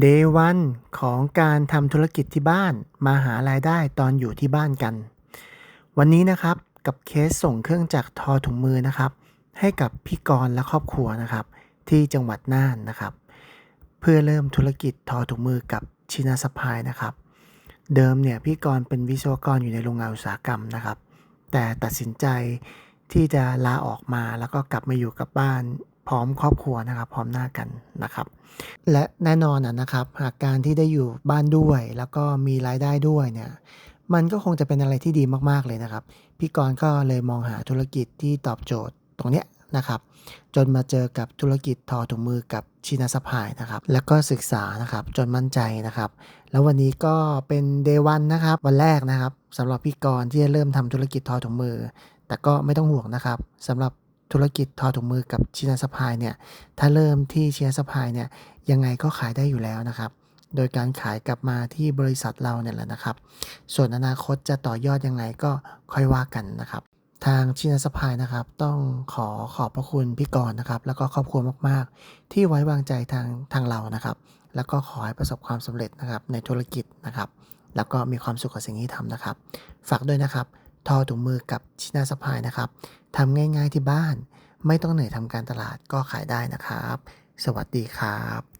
Day วันของการทำธุรกิจที่บ้านมาหารายได้ตอนอยู่ที่บ้านกัน วันนี้นะครับกับเคสส่งเครื่องจักรทอถุงมือนะครับ ให้กับพี่กรณ์และครอบครัวนะครับ ที่จังหวัดน่านนะครับ เพื่อเริ่มธุรกิจทอถุงมือกับชินาสพายนะครับ เดิมเนี่ยพี่กรณ์เป็นวิศวกรอยู่ในโรงงานอุตสาหกรรมนะครับ แต่ตัดสินใจที่จะลาออกมาแล้วก็กลับมาอยู่กับบ้าน พร้อมครอบครัวนะครับ พร้อมหน้ากันนะครับ และแน่นอนนะครับ หากการที่ได้อยู่บ้านด้วย แล้วก็มีรายได้ด้วยเนี่ยมันก็คงจะเป็นอะไรที่ดีมากๆเลยนะครับ พี่กรณ์ก็เลยมองหาธุรกิจที่ตอบโจทย์ตรงเนี้ยนะครับ จนมาเจอกับธุรกิจทอถุงมือกับชินาสพายนะครับ แล้วก็ศึกษานะครับจนมั่นใจนะครับ แล้ววันนี้ก็เป็นเดวันนะครับ วันแรกนะครับสำหรับพี่กรณ์ที่จะเริ่มทำธุรกิจทอถุงมือ แต่ก็ไม่ต้องห่วงนะครับสำหรับ ธุรกิจทอถุงมือกับชินาสพายเนี่ยถ้าเริ่มที่ชินาสพายเนี่ยยังไงก็ขายได้อยู่แล้วนะครับ โดยการขายกลับมาที่บริษัทเราเนี่ยแหละนะครับ ส่วนอนาคตจะต่อยอดยังไงก็ค่อยว่ากันนะครับทางชินาสพายนะครับ ต้องขอขอบพระคุณพี่กรณ์นะครับ แล้วก็ครอบครัวมาก ๆ ที่ไว้วางใจทางทางเรานะครับ แล้วก็ขอให้ประสบความสำเร็จนะครับในธุรกิจนะครับ แล้วก็มีความสุขกับสิ่งที่ทำนะครับ ฝากด้วยนะครับ ทอถุงมือกับชินาสพายนะครับทำง่ายๆที่บ้าน ไม่ต้องเหนื่อยทำการตลาดก็ขายได้นะครับ สวัสดีครับ